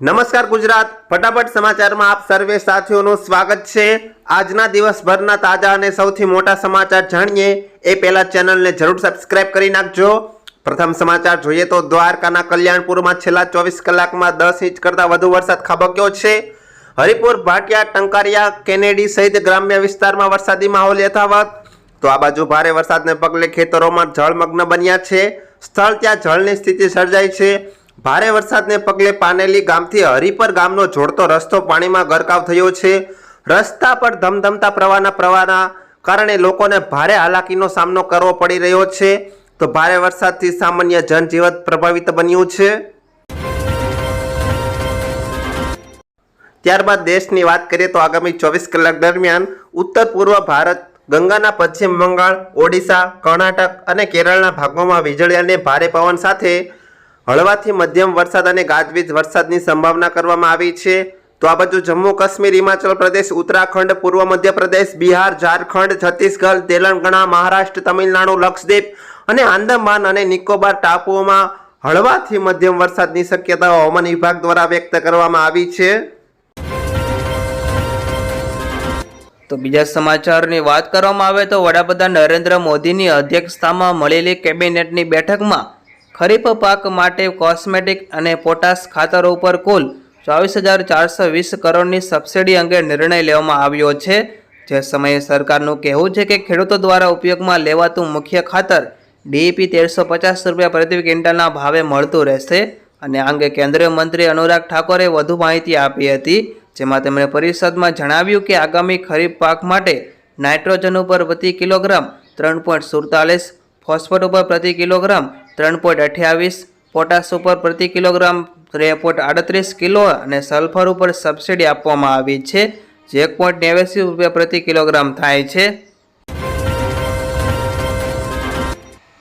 નમસ્કાર ગુજરાત. ફટાફટ સમાચારમાં આપ સર્વે સાથીઓનું સ્વાગત છે. આજના દિવસભરના તાજા અને સૌથી મોટા સમાચાર જાણીએ એ પહેલાં ચેનલને જરૂર સબસ્ક્રાઇબ કરી નાખજો. પ્રથમ સમાચાર જોઈએ તો દ્વારકાના કલ્યાણપુરમાં છેલ્લા ચોવીસ કલાકમાં દસ ઇંચ કરતાં વધુ વરસાદ ખાબક્યો છે. હરિપુર, ભાટિયા, ટંકારિયા, કેનેડી સહિત ગ્રામ્ય વિસ્તારમાં વરસાદી માહોલ યથાવત. તો આ બાજુ ભારે વરસાદને પગલે ખેતરોમાં જળમગ્ન બન્યા છે. સ્થળ ત્યાં જળની સ્થિતિ સર્જાઈ છે. ભારે વરસાદને પગલે પાનેલી ગામથી હરિપર ગામનો જોડતો રસ્તો પાણીમાં ગરકાવ થયો છે. રસ્તા પર ધમધમતા પ્રવાહના પ્રવાહના કારણે લોકોને ભારે હાલાકીનો સામનો કરવો પડી રહ્યો છે. તો ભારે વરસાદથી સામાન્ય જનજીવન પ્રભાવિત બન્યું છે. ત્યારબાદ દેશની વાત કરીએ તો આગામી ચોવીસ કલાક દરમિયાન ઉત્તર પૂર્વ ભારત, ગંગાના પશ્ચિમ બંગાળ, ઓડિશા, કર્ણાટક અને કેરળના ભાગોમાં વીજળી અને ભારે પવન સાથે હળવાથી મધ્યમ વરસાદ અને ગાજવીજ વરસાદની સંભાવના કરવામાં આવી છે. તો આ બાજુ જમ્મુ કાશ્મીર, હિમાચલ પ્રદેશ, ઉત્તરાખંડ, પૂર્વ મધ્યપ્રદેશ, બિહાર, ઝારખંડ, છત્તીસગઢ, તેલંગાણા, મહારાષ્ટ્ર, તમિલનાડુ, લક્ષદ્વીપ અને આંદામાન અને નિકોબાર ટાપુઓમાં હળવાથી મધ્યમ વરસાદની શક્યતા હવામાન વિભાગ દ્વારા વ્યક્ત કરવામાં આવી છે. તો બીજા સમાચારની વાત કરવામાં આવે તો વડાપ્રધાન નરેન્દ્ર મોદીની અધ્યક્ષતામાં મળેલી કેબિનેટની બેઠકમાં ખરીફ પાક માટે કોસ્મેટિક અને પોટાશ ખાતરો ઉપર કુલ ચોવીસ હજાર ચારસો વીસ કરોડની સબસિડી અંગે નિર્ણય લેવામાં આવ્યો છે. જે સમયે સરકારનું કહેવું છે કે ખેડૂતો દ્વારા ઉપયોગમાં લેવાતું મુખ્ય ખાતર ડીઈપી તેરસો પચાસ રૂપિયા પ્રતિ ક્વિન્ટલના ભાવે મળતું રહેશે અને આ અંગે કેન્દ્રીય મંત્રી અનુરાગ ઠાકોરે વધુ માહિતી આપી હતી, જેમાં તેમણે પરિષદમાં જણાવ્યું કે આગામી ખરીફ પાક માટે નાઇટ્રોજન ઉપર પ્રતિ કિલોગ્રામ ત્રણ પોઈન્ટ સુડતાલીસ, ફોસ્ફેટ ઉપર પ્રતિ કિલોગ્રામ ત્રણ પોઈન્ટ અઠ્યાવીસ, પોટાશ ઉપર પ્રતિ કિલોગ્રામ ત્રે પોઈન્ટ આડત્રીસ કિલો અને સલ્ફર ઉપર સબસિડી આપવામાં આવી છે. જે એક પોઈન્ટ નેવ્યાસી રૂપિયા પ્રતિ કિલોગ્રામ થાય છે.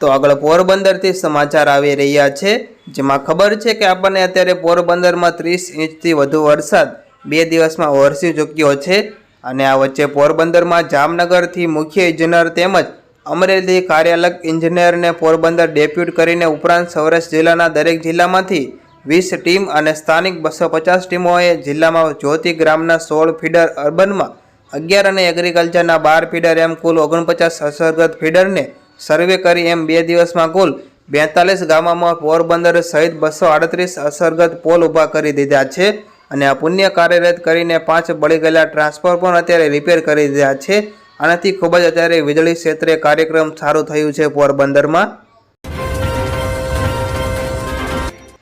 તો આગળ પોરબંદરથી સમાચાર આવી રહ્યા છે. જેમાં ખબર છે કે આપણને અત્યારે પોરબંદરમાં ત્રીસ ઇંચથી વધુ વરસાદ બે દિવસમાં વરસી ચૂક્યો છે. અને આ વચ્ચે પોરબંદરમાં જામનગરથી મુખ્ય ઇજનેર તેમજ અમરેલીથી કાર્યાલક ઇજનેરને પોરબંદર ડેપ્યુટ કરીને ઉપરાંત સૌરાષ્ટ્ર જિલ્લાના દરેક જિલ્લામાંથી વીસ ટીમ અને સ્થાનિક બસો પચાસ ટીમોએ જિલ્લામાં જ્યોતિ ગ્રામના સોળ ફીડર અર્બનમાં અગિયાર અને એગ્રીકલ્ચરના બાર ફીડર એમ કુલ ઓગણપચાસ અસરગ્રસ્ત ફીડરને સર્વે કરી એમ બે દિવસમાં કુલ બેતાલીસ ગામોમાં પોરબંદર સહિત બસો આડત્રીસ અસરગ્રસ્ત પોલ ઊભા કરી દીધા છે અને આ પુણ્ય કાર્યરત કરીને પાંચ બળી ગયેલા ટ્રાન્સફોર્મર અત્યારે રિપેર કરી દીધા છે. આનાથી ખૂબ જ અત્યારે વીજળી ક્ષેત્રે કાર્યક્રમ સારું થયું છે પોરબંદરમાં.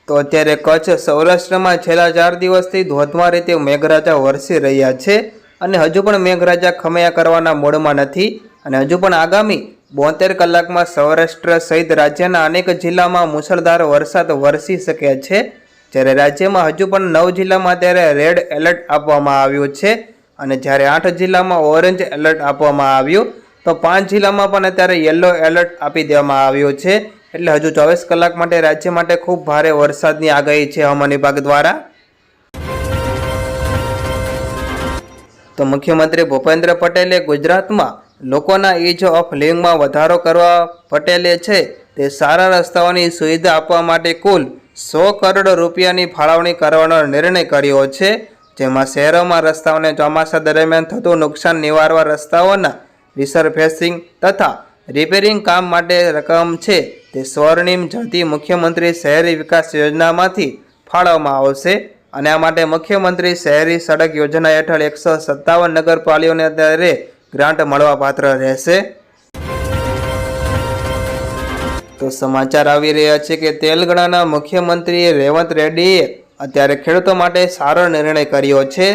તો અત્યારે કચ્છ સૌરાષ્ટ્રમાં છેલ્લા ચાર દિવસથી ધોધમાર રીતે મેઘરાજા વરસી રહ્યા છે અને હજુ પણ મેઘરાજા ખમૈયા કરવાના મોડમાં નથી અને હજુ પણ આગામી બોતેર કલાકમાં સૌરાષ્ટ્ર સહિત રાજ્યના અનેક જિલ્લામાં મુશળધાર વરસાદ વરસી શકે છે. જ્યારે રાજ્યમાં હજુ પણ નવ જિલ્લામાં અત્યારે રેડ એલર્ટ આપવામાં આવ્યું છે. અને જ્યારે આઠ જિલ્લામાં ઓરેન્જ એલર્ટ આપવામાં આવ્યું, તો પાંચ જિલ્લામાં પણ અત્યારે યલો એલર્ટ આપી દેવામાં આવ્યું છે. એટલે હજુ ચોવીસ કલાક માટે રાજ્ય માટે ખૂબ ભારે વરસાદની આગાહી છે હવામાન વિભાગ દ્વારા. તો મુખ્યમંત્રી ભૂપેન્દ્ર પટેલે ગુજરાતમાં લોકોના ઇઝ ઓફ લિવિંગમાં વધારો કરવા પટેલે છે તે સારા રસ્તાઓની સુવિધા આપવા માટે કુલ સો કરોડ રૂપિયાની ફાળવણી કરવાનો નિર્ણય કર્યો છે. જેમાં શહેરોમાં રસ્તાઓને ચોમાસા દરમિયાન થતું નુકસાન નિવારવા રસ્તાઓના રિસરફેસિંગ તથા રિપેરિંગ કામ માટે રકમ છે. તે સ્વર્ણિમ જતી મુખ્યમંત્રી શહેરી વિકાસ યોજનામાંથી ફાળવવામાં આવશે અને આ માટે મુખ્યમંત્રી શહેરી સડક યોજના હેઠળ એકસો સત્તાવન નગરપાલિકાઓને અત્યારે ગ્રાન્ટ મળવાપાત્ર રહેશે. તો સમાચાર આવી રહ્યા છે કે તેલંગાણાના મુખ્યમંત્રી રેવંત રેડ્ડીએ અત્યારે ખેડૂતો માટે સારો નિર્ણય કર્યો છે,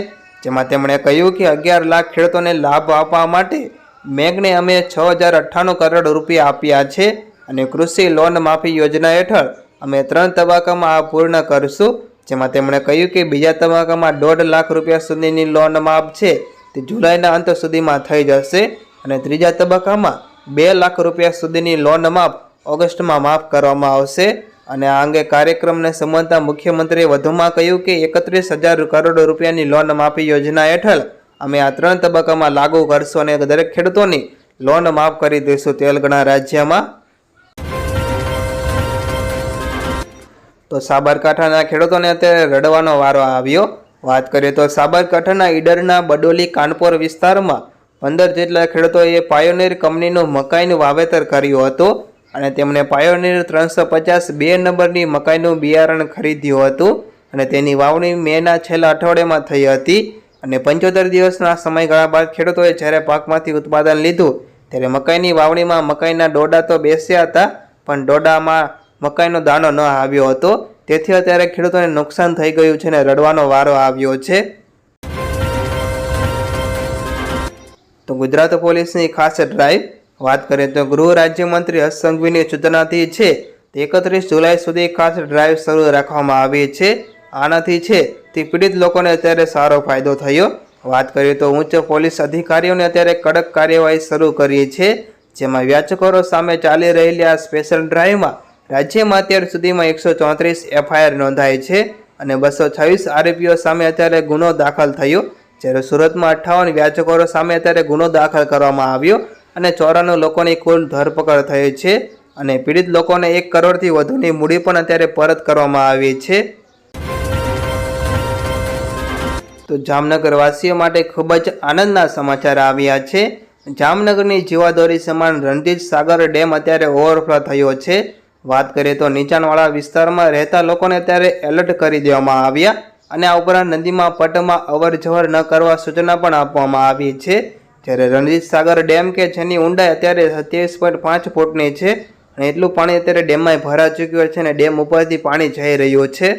જેમાં તેમણે કહ્યું કે અગિયાર લાખ ખેડૂતોને લાભ આપવા માટે બેંકને અમે છ હજાર અઠ્ઠાણું કરોડ રૂપિયા આપ્યા છે અને કૃષિ લોન માફી યોજના હેઠળ અમે ત્રણ તબક્કામાં આ પૂર્ણ કરીશું, જેમાં તેમણે કહ્યું કે બીજા તબક્કામાં દોઢ લાખ રૂપિયા સુધીની લોન માફ છે, તે જુલાઈના અંત સુધીમાં થઈ જશે અને ત્રીજા તબક્કામાં બે લાખ રૂપિયા સુધીની લોન માફ ઓગસ્ટમાં માફ કરવામાં આવશે. અને આ અંગે કાર્યક્રમને સંબંધતા મુખ્યમંત્રીએ વધુમાં કહ્યું કે એકત્રીસ હજાર કરોડ રૂપિયાની લોન માફી યોજના હેઠળ અમે આ ત્રણ તબક્કામાં લાગુ કરશું અને દરેક ખેડૂતોની લોન માફ કરી દઈશું તેલંગણા રાજ્યમાં. તો સાબરકાંઠાના ખેડૂતોને અત્યારે રડવાનો વારો આવ્યો. વાત કરીએ તો સાબરકાંઠાના ઈડરના બડોલી કાનપોર વિસ્તારમાં પંદર જેટલા ખેડૂતોએ પાયોનીર કંપનીનું મકાઈનું વાવેતર કર્યું હતું. અને તેમણે પાયોનીર ત્રણસો પચાસ બે નંબરની મકાઈનું બિયારણ ખરીદ્યું હતું અને તેની વાવણી મેના છેલ્લા અઠવાડિયામાં થઈ હતી અને પંચોતેર દિવસના સમયગાળા બાદ ખેડૂતોએ જ્યારે પાકમાંથી ઉત્પાદન લીધું ત્યારે મકાઈની વાવણીમાં મકાઈના ડોડા તો બેસ્યા હતા, પણ ડોડામાં મકાઈનો દાણો ન આવ્યો હતો. તેથી અત્યારે ખેડૂતોને નુકસાન થઈ ગયું છે અને રડવાનો વારો આવ્યો છે. તો ગુજરાત પોલીસની ખાસ ડ્રાઈવ વાત કરીએ તો ગૃહ રાજ્યમંત્રી હર્ષ સંઘવીની સૂચનાથી છે એકત્રીસ જુલાઈ સુધી ખાસ ડ્રાઈવ શરૂ રાખવામાં આવી છે. આનાથી છે તે પીડિત લોકોને અત્યારે સારો ફાયદો થયો. વાત કરીએ તો ઉચ્ચ પોલીસ અધિકારીઓને અત્યારે કડક કાર્યવાહી શરૂ કરી છે, જેમાં વ્યાજખોરો સામે ચાલી રહેલી આ સ્પેશિયલ ડ્રાઈવમાં રાજ્યમાં અત્યાર સુધીમાં એકસો ચોત્રીસ એફઆઈઆર નોંધાઈ છે અને બસો છવ્વીસ આરોપીઓ સામે અત્યારે ગુનો દાખલ થયો. જ્યારે સુરતમાં અઠ્ઠાવન વ્યાજખોરો સામે અત્યારે ગુનો દાખલ કરવામાં આવ્યો. અને ચોરાણું લોકોની કુલ ધરપકડ થઈ છે અને પીડિત લોકોને એક કરોડથી વધુની મૂડી પણ અત્યારે પરત કરવામાં આવી છે. તો જામનગરવાસીઓ માટે ખૂબ જ આનંદના સમાચાર આવ્યા છે. જામનગરની જીવાદોરી સમાન રણજીત સાગર ડેમ અત્યારે ઓવરફ્લો થયો છે. વાત કરીએ તો નીચાણવાળા વિસ્તારમાં રહેતા લોકોને અત્યારે એલર્ટ કરી દેવામાં આવ્યા અને આ ઉપરાંત નદીમાં પટમાં અવર ન કરવા સૂચના પણ આપવામાં આવી છે. જ્યારે રણજીત સાગર ડેમ કે જેની ઊંડાઈ અત્યારે સત્યાવીસ પોઈન્ટ પાંચ ફૂટની છે અને એટલું પાણી અત્યારે ડેમમાં ભરા ચૂક્યું છે અને ડેમ ઉપરથી પાણી જઈ રહ્યું છે.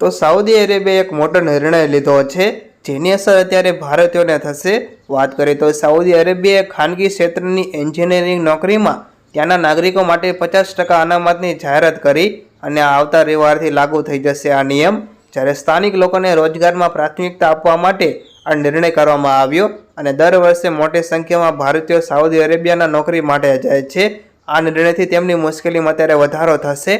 તો સાઉદી અરેબિયાએ એક મોટો નિર્ણય લીધો છે, જેની અસર અત્યારે ભારતીયોને થશે. વાત કરીએ તો સાઉદી અરેબિયાએ ખાનગી ક્ષેત્રની એન્જિનિયરિંગ નોકરીમાં ત્યાંના નાગરિકો માટે પચાસ ટકા અનામતની જાહેરાત કરી અને આવતા રવિવારથી લાગુ થઈ જશે આ નિયમ. જ્યારે સ્થાનિક લોકોને રોજગારમાં પ્રાથમિકતા આપવા માટે આ નિર્ણય કરવામાં આવ્યો અને દર વર્ષે મોટી સંખ્યામાં ભારતીયો સાઉદી અરેબિયાના નોકરી માટે જાય છે, આ નિર્ણયથી તેમની મુશ્કેલીમાં અત્યારે વધારો થશે.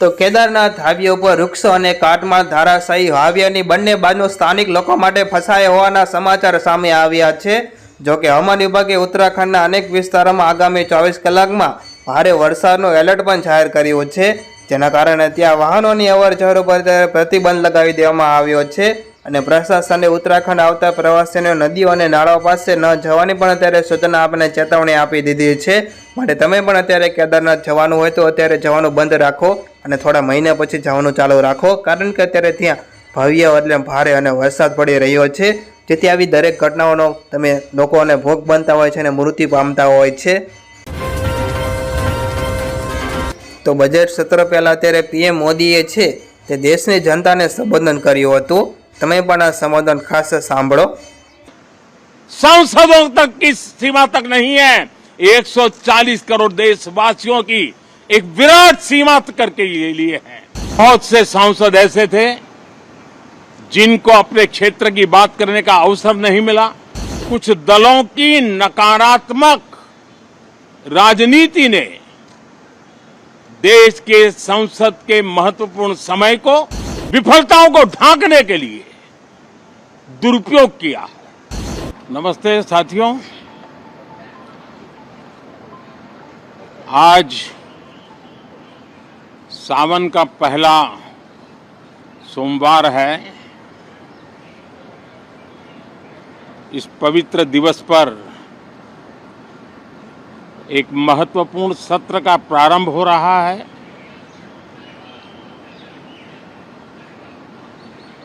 તો કેદારનાથ હાઈવે ઉપર વૃક્ષો અને કાટમાળ ધારાશાહી હાવ્યાની બંને બાજુ સ્થાનિક લોકો માટે ફસાયા હોવાના સમાચાર સામે આવ્યા છે. જોકે હવામાન વિભાગે ઉત્તરાખંડના અનેક વિસ્તારોમાં આગામી ચોવીસ કલાકમાં ભારે વરસાદનું એલર્ટ પણ જાહેર કર્યું છે. જેના કારણે ત્યાં વાહનોની અવર જવર ઉપર પ્રતિબંધ લગાવી દેવામાં આવ્યો છે અને પ્રશાસને ઉત્તરાખંડ આવતા પ્રવાસીઓને નદીઓ અને નાળાઓ પાસે ન જવાની પણ અત્યારે સૂચના આપણે ચેતવણી આપી દીધી છે. માટે તમે પણ અત્યારે કેદારનાથ જવાનું હોય તો અત્યારે જવાનું બંધ રાખો અને થોડા મહિના પછી જવાનું ચાલુ રાખો. કારણ કે અત્યારે ત્યાં ભવ્ય એટલે ભારે અને વરસાદ પડી રહ્યો છે. જેથી આવી દરેક ઘટનાઓનો તમે લોકોને ભોગ બનતા હોય છે અને મૃત્યુ પામતા હોય છે. તો બજેટ સત્ર પહેલાં અત્યારે પીએમ મોદીએ છે તે દેશની જનતાને સંબોધન કર્યું હતું તમે પણ આ સંબોધન ખાસ સાંભળો सांसदों तक की सीमा तक नहीं है 140 करोड़ देशवासियों की एक विराट सीमा करके ये लिए हैं बहुत से सांसद ऐसे थे जिनको अपने क्षेत्र की बात करने का अवसर नहीं मिला कुछ दलों की नकारात्मक राजनीति ने देश के संसद के महत्वपूर्ण समय को, विफलताओं को ढांकने के लिए दुरुपयोग किया। है नमस्ते साथियों। आज सावन का पहला सोमवार है। इस पवित्र दिवस पर एक महत्वपूर्ण सत्र का प्रारंभ हो रहा है।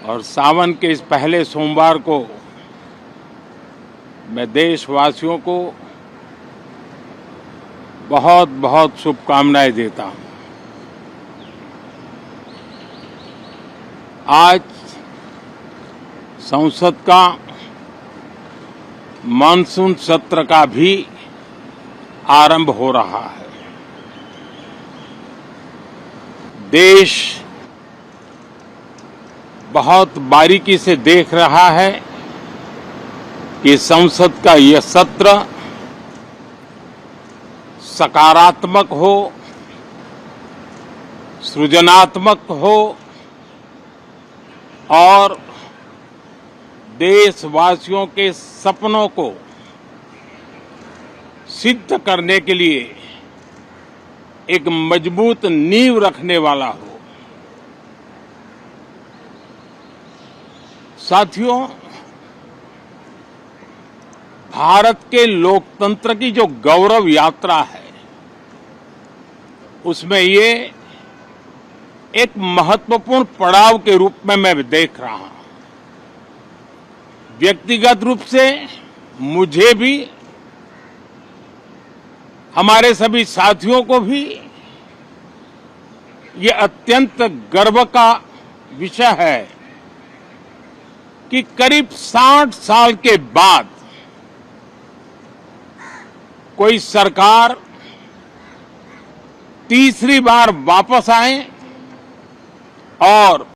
और सावन के इस पहले सोमवार को मैं देशवासियों को बहुत बहुत शुभकामनाएँ देता हूँ। आज संसद का मानसून सत्र का भी आरंभ हो रहा है। देश बहुत बारीकी से देख रहा है कि संसद का यह सत्र सकारात्मक हो, सृजनात्मक हो और देशवासियों के सपनों को सिद्ध करने के लिए एक मज़बूत नींव रखने वाला हो। साथियों, भारत के लोकतंत्र की जो गौरव यात्रा है, उसमें ये एक महत्वपूर्ण पड़ाव के रूप में मैं देख रहा हूँ। व्यक्तिगत रूप से मुझे भी हमारे सभी साथियों को भी ये अत्यंत गर्व का विषय है कि करीब 60 साल के बाद कोई सरकार तीसरी बार वापस आए और